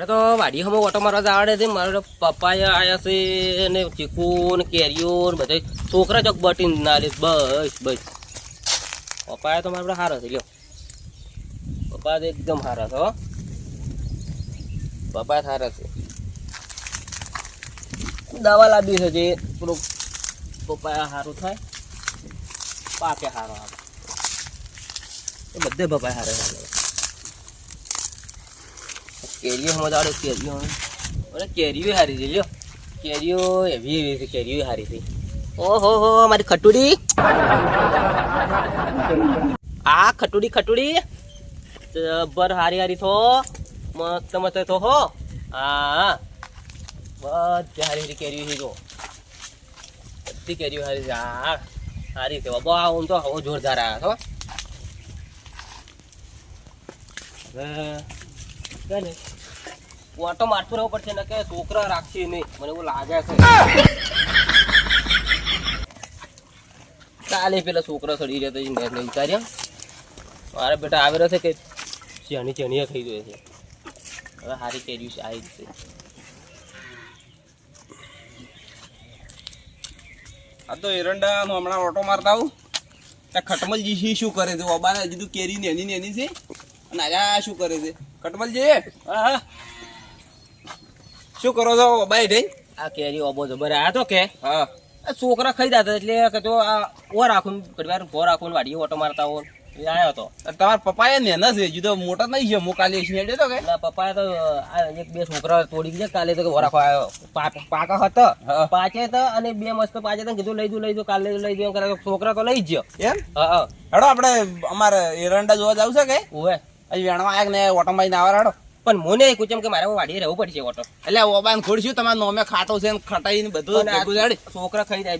મારે તો વાડી હમો ઓટો મારવા જવાડે છે. મારો પપ્પાયા આયા છે ને ચીકુ ને કેરીઓ ને બધા છોકરા ચોક બટીન ના લે બસ બસ. પપ્પાયા તો મારા હારા છે. લ્યો. પપ્પા તો એકદમ હારા છે પપ્પા હારા છે. દવા લાવી છે જે થોડુંક પપ્પાયા સારું થાય. પાકે સારો આવે એ બધે પપ્પા હારે હારે કેરીઓ સમજાડે કેરીઓ. અરે કેરીઓ હારી છે, લ્યો. કેરીઓ એવી એવી છે, કેરીઓ હારી છે. ઓહો, હો મારી ખટુડી. આ ખટુડી ખટુડી. બર હારી હારી થો મસ્ત મસ્ત થો હો. હા બધી હારી હારી કેરીઓ છે બધી કેરીઓ હારી છે, હા. હારી છે, બાબા હું તો હવો જોરદાર આવ્યા હવે કે ને ઓટો મારતું રહેવું પડશે ને કે છોકરા રાખશે નહીં. મને એવું લાગે છે. કાલે પેલા છોકરા સડી રહ્યા હતા મેં વિચાર્યા મારા બેટા આવી રહ્યો છે કે ચણી ચણીયા થઈ ગયો છે. હવે સારી કેરી છે, આવી છે આ તો એરંડાનો હમણાં ઓટો મારતા આવું. ત્યાં ખટમલજી શી કરે છે? ઓબાને હજી તો કેરી નેની નેની છે. અને આયા શું કરે છે? ખટમલજી હા. હા શું કરો છો બાઈ ભાઈ? આ કેરી ઓબો જબર આ તો કે. હા. છોકરા ખાઈ જતા એટલે કે તો આ ઓ રાખું પરિવાર વાર ભો રાખું વાડી ઓટો મારતા હો એ આવ્યો હતો તમારા પપ્પાએ નેના છે જુદો તો મોટા નહીં છે હું કાલે હેડે તો કે. પપ્પાએ તો આ એક બે છોકરા તોડી ગયા કાલે તો આવ્યો પાકા હતા. પાચે હતા અને બે મસ્ત પાચે હતા કીધું લઈ દઉં લઈ દઉં કાલે લઈ દઉં કરે છોકરા તો લઈ જ ગયો. એમ? હા હા. હેડો આપણે અમારે એરંડા જોવા જાવ છે કે? ઓવે અહીં વેણવા આવ્યા ને ઓટો મારીને આવા રાડો. પણ મને એ એમ કે મારે વાડીએ રહેવું પડશે ઓટો. એટલે ઓબાને ખોડશું તમારે નોમે ખાટો છે ને ખટાઈ ને બધું છોકરા ખાઈ જાય.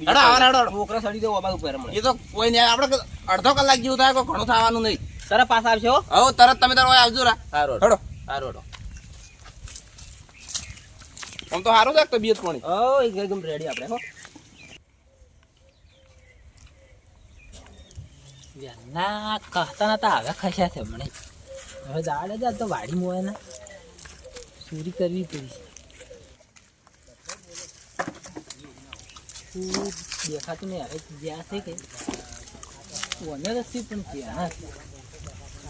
છોકરા સડી દે ઓબા ઉપર એ તો કોઈ નહીં આપણે અડધો કલાક જેવું થાય ઘણું થવાનું નહીં. તરત પાસે આવશે હો. તરત તમે તારો આવજો રા. સારો હડો. સારો હડો આમ તો સારું છે તબિયત પાણી? ઓ એકદમ રેડી આપણે હો. ના કહેતા નતા હવે ખસ્યા છે હમણે. હવે દાડે જા તો વાડી મોય ને ચોરી કરવી પડી. ખૂબ દેખાતું નહીં, હવે જ્યાં છે કે? વને રસી પણ ત્યાં હા આ છે.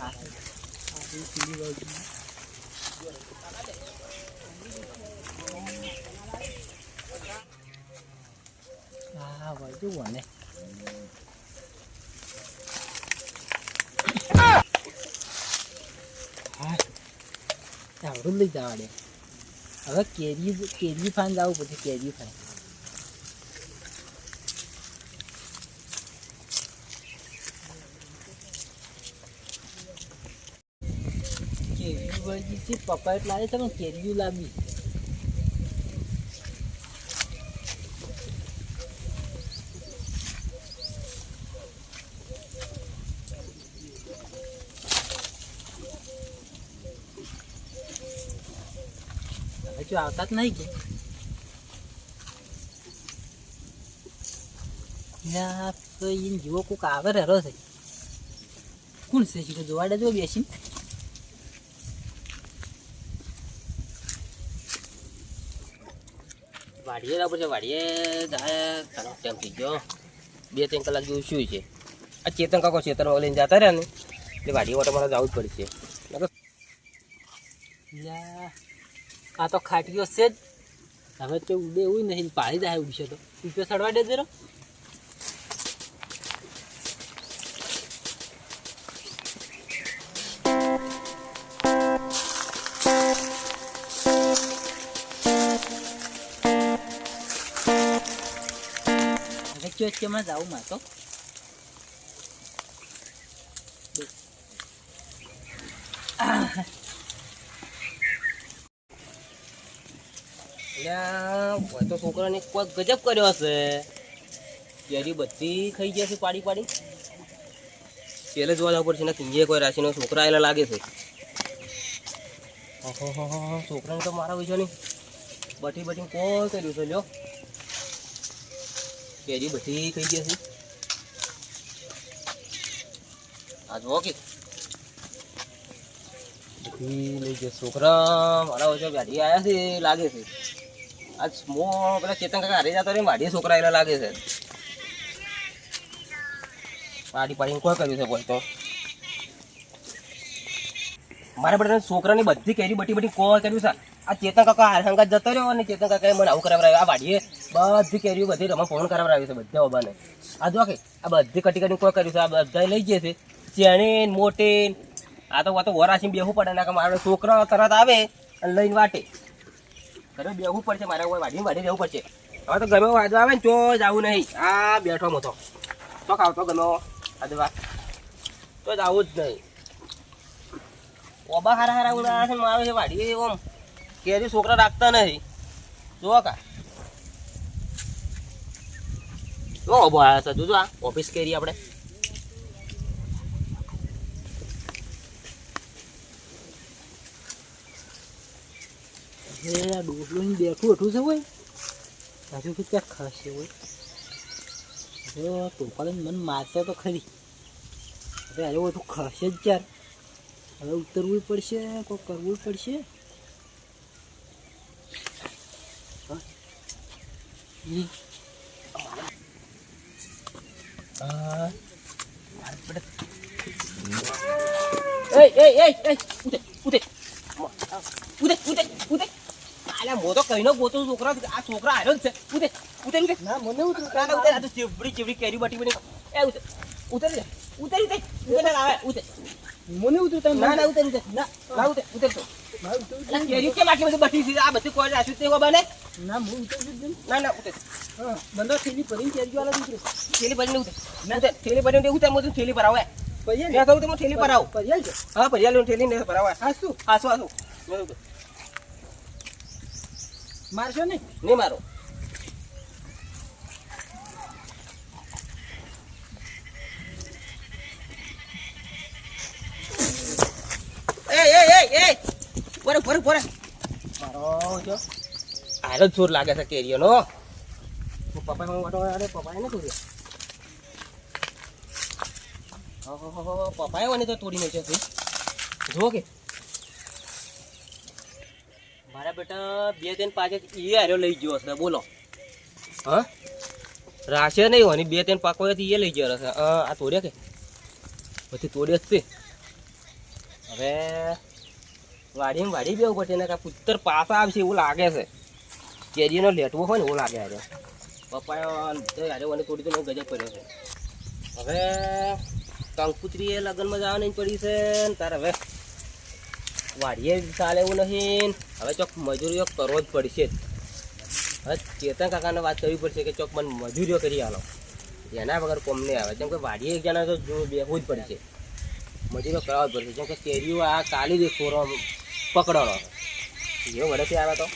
આ છે પેલી બાજુ. આ બાજુ વને હા આવડું લઈ જવા હવે કેરી કેરી ફાન જવું પછી કેરી ફાન કેરી વળગી છે પપાઈ લાવે છે પણ કેરીયું લાવી જો આવતા જ નહીં કે. જુઓ કોક આવે રહેરો છે. કોણ છે? શીખો જોવાડે જો બેસીને. વાડીએ જવું પડશે વાડીએ જાય. ટાઈમ થઈ ગયો. બે ત્રણ કલાક જેવું શું છે. આ ચેતન કાકો ચેતનમાં લઈને જતા રહ્યા ને, એટલે વાડીએ ઓટો મારે જવું જ પડશે. આ તો ખાટીઓ છે જ. હવે તો ઉડે એવું નહીં પાડી જાય ઉડશે તો. ઉપર સડવા દે જરો ચોચમાં જાઉં માં તો? એટલે તો છોકરાને કોઈ ગજબ કર્યો હશે. કેરી બધી ખાઈ જશે પાડી પાડી. પેલે જોવા જવું પડશે ને કિંજે કોઈ રાશિનો છોકરા એટલે લાગે છે. છોકરાને તો મારા વિશે નહીં બટી બટી કોલ કર્યું છે, લ્યો. કેરી બધી ખાઈ છે આ જુઓ કે. લઈ ગયો છોકરા. મારા ઓછા ગાડી આવ્યા છે, લાગે છે. આજ મો પેલા ચેતન કાકા હારી જતો રે વાડીએ છોકરા એલા લાગે છે. પાડી પાડીને કોઈ કર્યું છે કોઈ તો. મારા બધા છોકરાની બધી કેરી બટી બટી કોઈ કર્યું છે? આ ચેતન કાકા હારહંગા જતો રહ્યો અને ચેતન કાકાએ મને આવું કરાવડાવ્યું. આ વાડીએ બધી કેરીઓ બધી રમા ફોન કરાવડાવ્યું છે બધા ઓબાને. આ જો કે, આ બધી કટી કટી કોઈ કર્યું છે? આ બધા લઈ ગયા છે. ચેણી મોટી આ તો આ તો વરાસી બેહવું પડે ને મારો છોકરો તરત આવે અને લઈને વાટે. ઘરે બેહવું પડશે, મારે કોઈ વાઢી વાઢી રહેવું પડશે. હવે તો ગમે વાંધો આવે ને તો જવું નહીં. આ બેઠો મોટો. તો ખાવતો ગમે વાંધવા તો જવું જ નહીં. ઓબા હારા હારા ઉડા છે આવે છે વાઢી ઓમ કેરી છોકરા રાખતા નહીં. જો કા. જો ઓબો આવ્યા છે. જોજો આ ઓફિસ કેરી આપણે. હવે આ ડોસલું બેઠું બેઠું છે હોય હજુ કે ક્યાં ખસે હોય હવે ટોપાલે મન મારશે તો ખરી. હવે આજે બધું ખસે જ ચાર હવે ઉતરવું પડશે કોઈ કરવું પડશે. હા. Ei, ei, ei, ei! ê, ê, ઉતે, ઉતે. ઉતે, આલે મો તો કઈનો ગોતો છોકરા આ છોકરા આયો છે. ઉતે ઉતે ઉતે ના મને ઉતર ના ઉતે આ તો ચીવડી ચીવડી કેરી બટી બની એ ઉતે ઉતર જા ઉતરી ઉતે ઉતે ના આવે ઉતે મને ઉતરું તમે ના ના ઉતરી ઉતે ના ના ઉતે ઉતર. તો કેરી કેમ આટલી બધી બટી છે? આ બધી કોઈ આશું તે બને. ના હું ઉતરવું જ ના ના ઉતે હા બંદો થેલી ભરીને કેરી વાળા ઉતરે થેલી ભરીને ઉતે ના થેલી ભરીને ઉતે મો થેલી પર આવે પૈયા ને તો હું થેલી પર આવું પૈયા છે. હા ભરિયા લઈને થેલી ને પર આવે હા શું આસો આસો મેં કીધું, મારશો નહીં? નહીં મારો. એ એ એ એ! પોરે પોરે પોરે! મારો જો. આરો જ જોર લાગે છે પપ્પા પપ્પાએ ને ઓહો પપ્પાએ મને તો તોડી નાખ્યો જો જુઓ કે મારા બેટા બે ત્રણ પાંચ એ હાર્યો લઈ ગયો હશે. બોલો. હા? રાશે નહીં હોય બે ત્રણ પાકો એ લઈ ગયો હશે. આ તોડ્યા કે? પછી તોડ્યા જ છે હવે વાડીમાં વાડી બેવું પડશે ને કાં પુત્તર પાસા આવશે એવું લાગે છે. કેરીનો લેટવો હોય ને એવું લાગે હારે. પપ્પાએ હારે મને તોડી તો ગજબ કર્યો છે. હવે કંકુત્રી એ લગ્નમાં જવાની પડી છે ને તારે હવે વાડીએ ચાલે એવું નહીં. હવે ચોક મજૂરીઓ કરવો જ પડશે. હવે ચેતન કાકાને વાત કરવી પડશે કે ચોક મને મજૂરીઓ કરી આલો. એના વગર કોમ નહીં આવે. જેમ કે વાડીએ એક જણા તો જો બેહવું જ પડશે. મજૂરીઓ કરવા જ પડશે. જેમ કે કેરીઓ આ કાલી જ સોરો પકડવાનો એવો વડેથી આવે તો.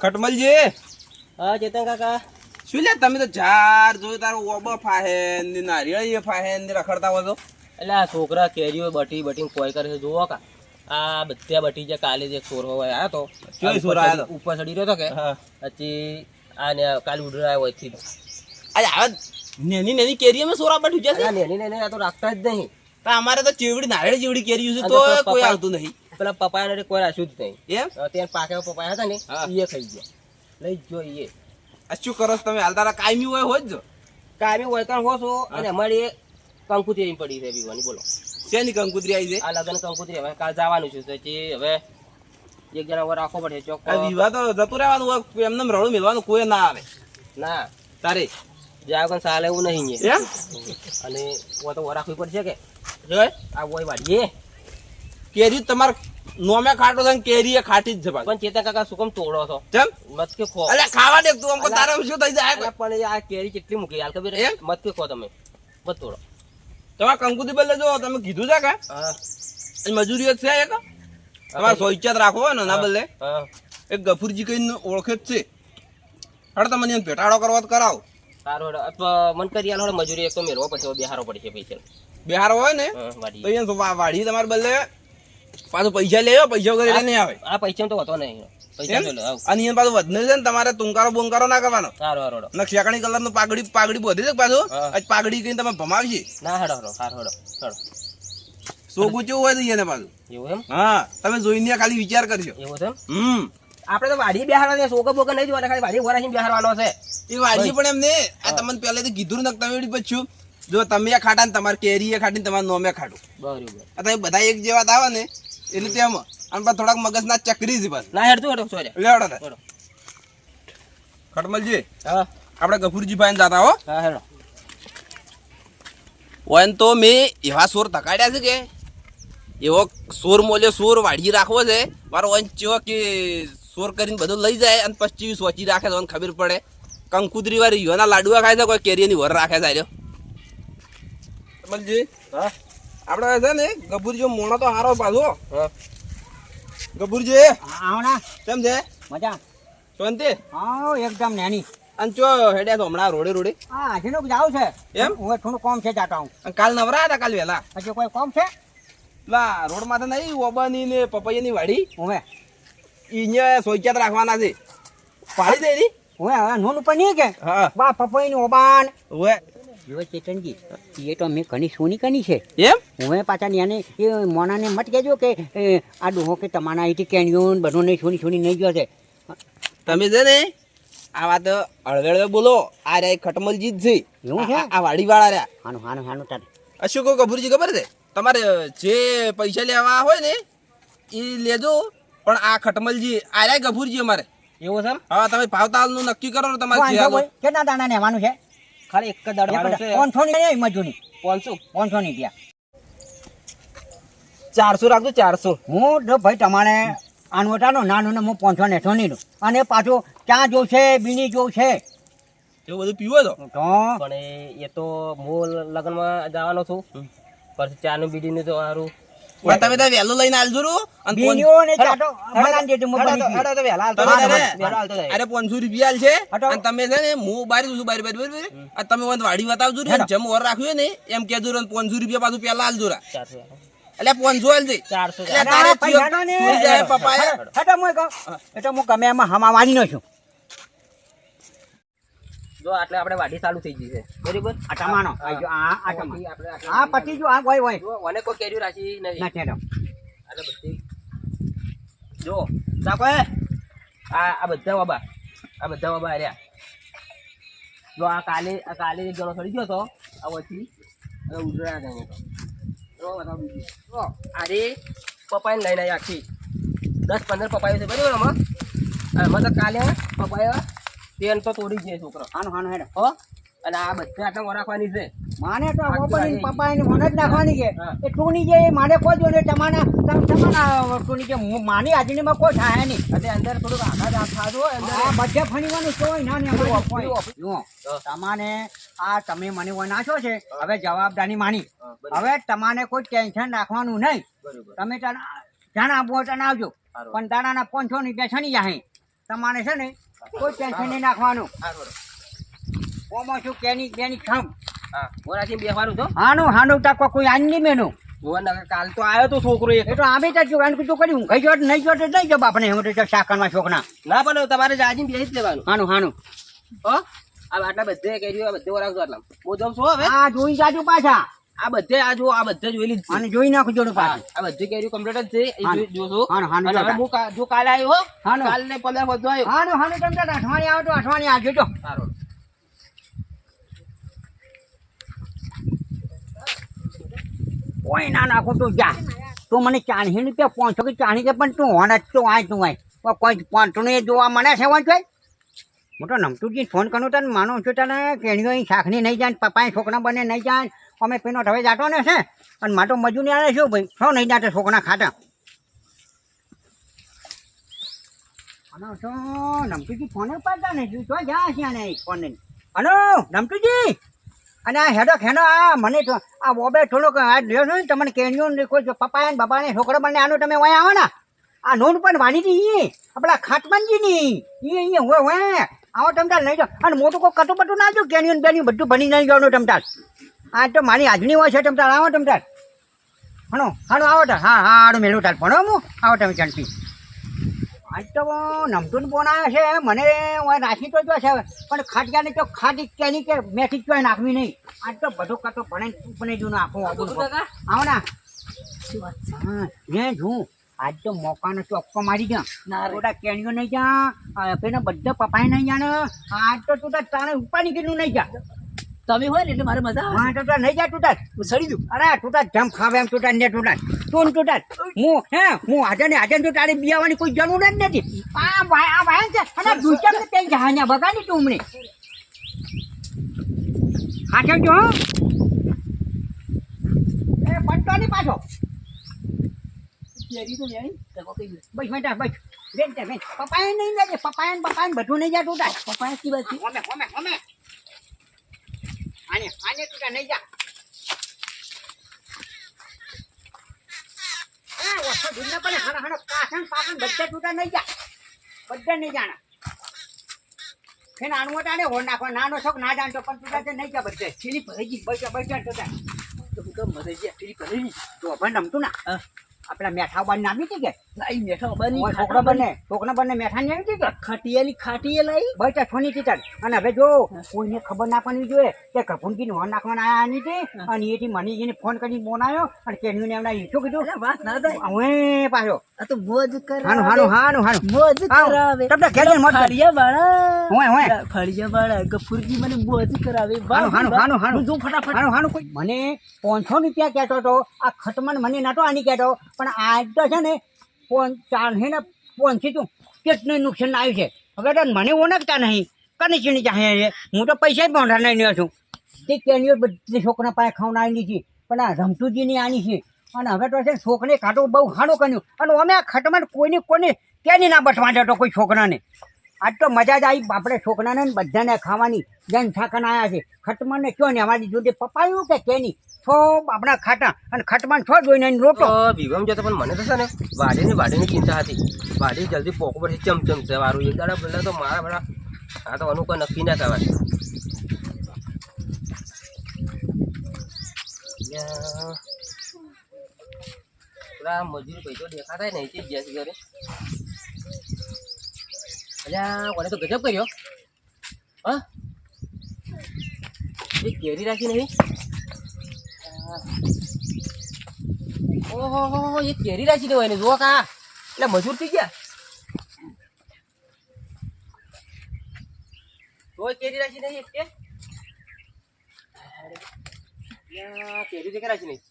ખટમલજી હા ચેતન કાકા. શું લે તમે તો ઝાર જોયું તારો ઓબો ફાહે ને નારિયેળ ફાહે ને રખડતા હોય તો? એટલે આ છોકરા કેરીઓ બટી બટી કોઈ કરે છે જુઓ કા. આ બધા બટી જે કાલે જે હોય આવ્યો તો ઉપર ચડી રહ્યો તો કે પછી આ ને કાલે ઉડરાયો હોયથી અરે આવે નેની નેની કેરી અમે સોરા બટી જશે નેની નેની આ તો રાખતા જ નહીં. તો અમારે તો ચીવડી નારિયેળ ચીવડી કેરી છે તો કોઈ આવતું નહીં. પેલા પપાયા ને કોઈ રાખ્યું જ નહીં. એમ? ત્યાં પાકે પપાયા હતા ને એ ખાઈ ગયા. લઈ જ જો એ આ શું કરો છો તમે? હાલ તારા કાયમી હોય હોય જ જો. કાયમી વળતર હો છો અને અમારી કંકુતરી પડી છે બીવાની બોલો. શેની કંકુતરી આવી છે? આ લગ્ન કંકુતરી હવે કાલ જવાનું છે પછી હવે એક જણા વર રાખવો પડે ચોક વિવાહ તો જતું રહેવાનું હોય એમને એમ રડું મેળવાનું કોઈ ના આવે. ના. તારે? કોઈ સાલે એવું નહીં અને વો તો વર રાખવી પડશે કે? જોય આ વોય વાડીએ કેરી તમાર નોમે ખાટો છે કેરી એ ખાટી જ છે પણ ચેતન કાકા શું કેમ તોડો છો? ચમ? મત કે ખો. અલે ખાવા દે તું અમકો તારા શું થઈ જાય? પણ આ કેરી કેટલી મૂકી? હાલ કબીર? મત કે ખો તમે. મત તોડો. તમારે કંકુદી બદલે જો તમે કીધું છે કે? હા. મજૂરી છે એક? તમારે સોઈચાત રાખો ને ના બદલે હા. એક ગફુરજી કઈ ઓળખે જ છે. હડ તમને એમ ભેટાડો કરવા તો કરાવો. સારું હડ અથવા મન કરી હાલ મજૂરી એક તો મેળવો પછી બેહારો પડશે પૈસા. બિહારો હોય ને? તો અહીંયા વાડી તમારે બદલે પાછું પૈસા લેવો પૈસા વગર નહીં આવે. આ પૈસા તો હતો નહીં. અને પાછું વધને છે ને તમારે તુંકારો બોંકારો ના કરવાનો. નકશાકણી કલરનું પાઘડી પાઘડી બોધી છે પાછું? પાઘડી કઈ તમે ભમાવશે? ના હેડો હારો હારો હેડો હેડો સોગું કેવું હોય છે એને પાછું. એવું એમ? હા તમે જોઈને ખાલી વિચાર કરજો. એવું છે હમ. આપણે તો વાડી બેહારવા છે સોગો બોગો નહીં જોવાના ખાલી વાડી વરાશી બેહારવાનો છે. એ વાડી પણ એમ ને આ તમને પહેલેથી કીધું ને તમે એવડી પછી જો તમે ખાટા ને તમારે કેરી એ ખાટી તમારે નોમે ખાટું. બરોબર. આ તમે બધા એક જેવા આવે ને એટલે તેમ અને પાછા થોડાક મગજના ચકરી છે બસ ના હેડતું હેડો સોરે. થાય હેડો ખટમલજી હા. આપણે ગફુરજી ભાઈ જતા હો. હા હેડો. ઓન તો મેં એવા સોર તકાડ્યા છે કે એવો સોર મોલ્યો સોર વાઢી રાખવો છે. મારો ઓન ચો કે સોર કરીને બધું લઈ જાય અને પછી સોચી રાખે તો ખબર પડે. કંકુતરી વાળી યોના લાડુઆ ખાય છે કોઈ કેરીની વર રાખે છે કમલજી હા? આપણે છે ને ગભુરજી મોણો તો હારો પાછો. ગભુરજી. આવના કેમ છે? મજા. શાંતિ? હા એકદમ નાની. અને ચો હેડ્યા તો હમણાં રોડે રોડે. હા આજે નો જાવ છે. એમ? હું થોડું કોમ છે જાતા હું કાલ નવરા હતા કાલ વહેલા હજી કોઈ કોમ છે? લા રોડ તો નહીં ઓબાની ને પપૈયાની વાડી. હવે ઈને સોચ્યાત રાખવાના છે. પાડી દે રી હવે હવે નોન ઉપર નહીં કે? હા. બા પપૈયા ની ઓબાન ઓએ જો ચેતનજી એ તો મેં ઘણી સોની કની છે. એમ? હું પાછા ન્યાને એ મોનાને મત કહેજો કે આ ડોહો કે તમારા અહીંથી કેણ્યો ને બધું નહીં સોની સોની નહીં ગયો છે. તમે છે ને આ વાત હળવે બોલો. આ રે ખટમલજી જ છે એવું છે? આ- વાડીવાળા વાડી વાળા રહ્યા. હાનું હાનું હાનું તારે. કહું કપૂરજી ખબર છે? તમારે જે પૈસા લેવા હોય ને એ લેજો. પણ આ ખટમલજી આ રે ગભુરજી અમારે. એવું છે હા તમે ભાવતાલનું નક્કી કરો ને તમારે કેટલા દાણા લેવાનું છે? ખાલી એક જ દાડો છે. પાંચસો ની નહીં મજૂરી પાંચસો? પાંચસો ની ત્યાં. ચારસો રાખજો ચારસો. હું ભાઈ તમારે આનવટાનો નાનો નાનું ને હું પાંચસો ને સોની નું અને પાછું ચા જોશે બીની જોશે એવું બધું પીવો તો? પણ એ- તો હું લગ્નમાં જવાનો છું. પછી ચાનું બીડીનું તો સારું તમે ત્યાં વહેલું લઈને આલજો રો. અને ને તો તો. અરે પાંચસો રૂપિયા છે અને તમે છે ને હું બારી છું બારી બારી. તમે મને વાડી બતાવજો જેમ ઓર રાખ્યું ને એમ કહેજો રે પાંચસો રૂપિયા પાછું પેલા આલજો રા. એટલે પાંચસો આલ દે ચારસો એટલે તારે તો ને. હું તો હું. ગમે એમાં હમાવાની નો છું જો આટલે આપણે વાઢી ચાલુ થઈ ગઈ છે. બરોબર? આ ટમાનો આ જો આ આ પછી ટમા. આ પતી જો આ હોય હોય. મને કોઈ કેરી રાખી નહીં. ના ઠેરો. આટલે બધી. જો સાકો આ આ બધા બાબા આ બધા બાબા આર્યા. જો આ કાલે આ કાલે જણો ચડી ગયો તો આ વચ્ચે અને ઉજળા ગયો તો બતાવું બીજું. જો આ પપાઈને લઈને આવી આખી. દસ પંદર પપાયો છે બરાબર આમાં? આમાં તો કાલે પપાયો તેલ તો તોડી જાય છોકરો. આનો આનું હેડો. હો? અને આ બધા આટલા રાખવાની છે. માને તો પપ્પાની. પપ્પાની મને જ નાખવાની છે. એ ટૂની જે માને કોજો ને તમાના તમ- તમારા ટૂની જે માની હાજરીમાં કોઈ થાય નહીં. એટલે અંદર થોડુંક આઘાત આખાજો અંદર આ બધે ફણીવાનું કોઈ ના ને. જુઓ, હા. તમારે આ તમે મને કોઈ નાખો છે હવે જવાબદારી માની. હવે તમારે કોઈ ટેન્શન રાખવાનું નહીં. તમે જાણ આપવું તને આવજો. પણ દાડાના પાંચસો ની બેસણી જાય તમારે છે ને કોઈ ટેન્શન નહીં નાખવાનું. ઓમાં શું કેની બેની ખમ. ઓરાથી બેહવાનું તો? હાનું હાનું તાકો કોઈ આન નહીં મેનું કાલ તો આવ્યો તો છોકરો એક. એ તો આમે ત્યાં જો કીધું કર્યું ખાઈ જોટ નહીં જોટ નહીં જબ આપણે હું તો શાકરમાં છોકરા ના પણ તમારે જાજીને બેસી જ લેવાનું. હાનું હાનું. હો? આ આટલા બધે કર્યું આ બધે રાખજો આટલા હું જાઉં છું હવે. આ જોઈ જાજુ પાછા. આ બધે આ જો આ બધે જોઈ છે. અને જોઈ નાખજો ને પાછું. આ બધે કેરી કમ્પ્લીટ જ છે. જોજો હા હા જો કાલે આવ્યો હો કાલ ને પંદર બધો આવ્યો. હા હા તાર અઠવાડિયે આવો તો અઠવાડિયે આવજો જો. સારું. કોઈ ના નાખો તો જા. તું મને ચાણી રૂપિયા પહોંચો કે ચાણી છે પણ તું હોન જ તું આય તું આય. કોઈ પાંચનું એ જોવા મને છે વાંચો મોટો નમતુજી ફોન કરું તને માનું છું તને કેણીઓ શાકની નહીં જાય ને પપ્પાએ છોકરા બને નહીં જાય અમે પેનો હવે જાતો ને છે, અને માટો મજૂરી આવે શું ભાઈ? શું નહીં જાતે છોકરા ખાતા. હલો, તો નમતુજી ફોન પાડતા ને જા છે ને ફોન. હલો નમતુજી અને આ હેડો હેડો આ મને તો આ બોબે થોડોક આ લ્યો છો તમને કેણીઓ ને કોઈ જો પપ્પા ને બાપા ને છોકરો બને આનું તમે વયા આવો ને. આ નોન પણ વાણી હતી ઈ. આપણા ખાટમનજી ની. ઈ અહીંયા હોય હોય આવો તમતાલ લઈ જાઓ. અને મોટું કોઈ કટું બટું ના જો કેણીઓ ને બધું બની નહીં જવાનું તમતાલ. આ તો મારી આજની હોય છે તમતાલ આવો તમતાલ હણો હાડો આવો તાર. હા હા હાડું મેળવું તાર. ભણો હું આવો તમે ચંટી આજ તો નમતું ફોન આવ્યો છે. મને નાખી તો જો છે પણ ખાટિયાને તો ખાટી કેની કે મેથી ક્યાંય નાખવી નહીં. આજ તો બધું કાતો ભણે પણ જો નાખું આવું આવો ના. હા મેં જોઉં આજ તો મોકાનો ચોક્કો મારી જા થોડા કેણીઓ નહીં જા પેલા બધા પપાઈ નહીં જાણે. આજ તો તું તાર ઉપાડી કેટલું નહીં જા તમે હોય ને એટલે મારે મજા આવે. હા તો તાર નહીં જા તું તાર હું સડી દઉં. અરે તૂટાત જમ ખાવે એમ તૂટા ને તું તું તું હું હે હું આજે ને આજે તો તારે બિયાવાની કોઈ જરૂર જ નથી. આ ભાઈ આ ભાઈ છે. અને ને તે જહાન્યા બગાડી તું હમણે જો એ પટ્ટો નહીં પાછો. તો કઈ બસ બસ. બેન તે બેન. પપાયા નહીં લેજે. પપાયા ને પપાય ને બધું નહીં જાય પપ્પા કી હોમે. આને આને તું નહીં જા. વસ્તુ ધૂળના પડે, હાણા હાણા પાછળ પાછળ બધા તું તાર નહીં જા. બધા નહીં જાણા. ફે નાનું મોટા ને હોર નાખો નાનો છોક ના જાણતો પણ તું તાર તે નહીં જા બધે. પેલી ભરેજી બસ બસ જા તું તો પણ રમતું ના. હા. આપણા મેઠા બન નામી હતી કે લાઈ મેઠા બની છોકરા બંને. છોકરા બંને મેઠા ની આવી કે ખાટીયાની ખાટીએ લઈ બસ છોની ટીચર અને હવે જો કોઈને ખબર ના પડવી જોઈએ કે કપૂનકી નોન નાખવાના આયા ની હતી અને એથી મનીજીને ફોન કરી ફોન આવ્યો અને કેન્યુને એમના ઈચ્છો કીધું. વાત ના થાય. હવે પાછો. આ તો મોજ કરાવે. હાનું હાનું હાનું હાનું. મોજ કરાવે. તમને ઘેર મત ફળિયા વાળા હોય, હોય. ફળિયા વાળા ગફુરજી મને મોજ કરાવે. હાનું હાનું. હાનું હાનું. હું ફટાફટ. હાનું હાનું કોઈ. મને પાંચસો રૂપિયા કહેતો હતો. આ ખતમન મને નાટો આની કહેતો. પણ આજ તો છે ને હે ને પોનથી તું કેટલું નુકસાન આવ્યું છે. હવે તો મને ઓળખતા નહીં. કને ચીણી ચાહે છે? હું તો પૈસા જ મોઢા નહીં છું. તે કેનીઓ બધી છોકરા પાસે આની છે પણ આ રમતુજીની આની છે. અને હવે તો છે છોકરે કાઢો બહુ હાડો કર્યું. અને અમે આ ખટમાં કોઈને કોને કેની ના બટવા જતો કોઈ છોકરાને? આજ તો મજા જ આવી. આપણે છોકરાને ને બધાને ખાવાની. જન આવ્યા છે. ખટમન ને કયો ને? અમારી જોડે પપાયું કે કેની છો આપણા ખાટા. અને ખટમન છો જોઈને રોટો તો જતો, પણ મને તો છે ને વાડીની વાડીની ચિંતા હતી. વાડી જલ્દી પોકો પર ચમચમ છે. વારું એક દાડા પહેલાં તો મારા બધા આ તો અનુકો નક્કી ના થવાય. યા. પેલા મજૂર પૈસો દેખાતા નહીં ગેસ ઘરે અલ્યા કોને તો ગજબ કર્યો હા એ કેરી રાખી નહીં ઓહો હો એ કેરી રાખી દેવાય ને જુઓ કા એટલે મજૂર થઈ ગયા તો કેરી રાખી નહીં કે કેરી કે રાખી નહીં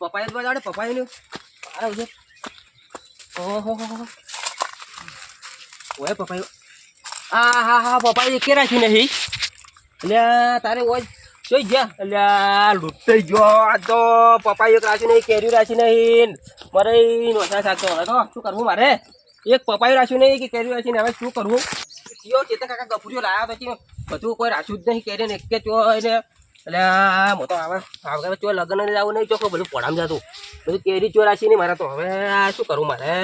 પપાયા તો જાડે પપાયા નું આરા ઉજે ઓહો હો ઓય પપાયો આ, હા હા પપાયા એકે રાખી નહીં એટલે તારે ઓય જોઈ ગયા? એટલે લૂંટાઈ ગયો આ તો. પપ્પા એક રાખ્યું નહીં, કેરી રાખી નહીં. મારે નોશા સાચો હવે તો, શું કરવું મારે? એક પપાયું રાખ્યું નહીં કે કેરી રાશી હવે શું કરવું? કયો ચેતા કાકા ગફુરીઓ લાયા પછી બધું કોઈ રાખ્યું જ નહીં કેરી ને એક કે ચો એને એટલે મો તો આવે આવે ચો લગ્ન જવું નહીં, ચોખ્ખું બધું પડામ જતું. બધું કેરી ચો રાખી નહીં મારે તો. હવે શું કરવું મારે?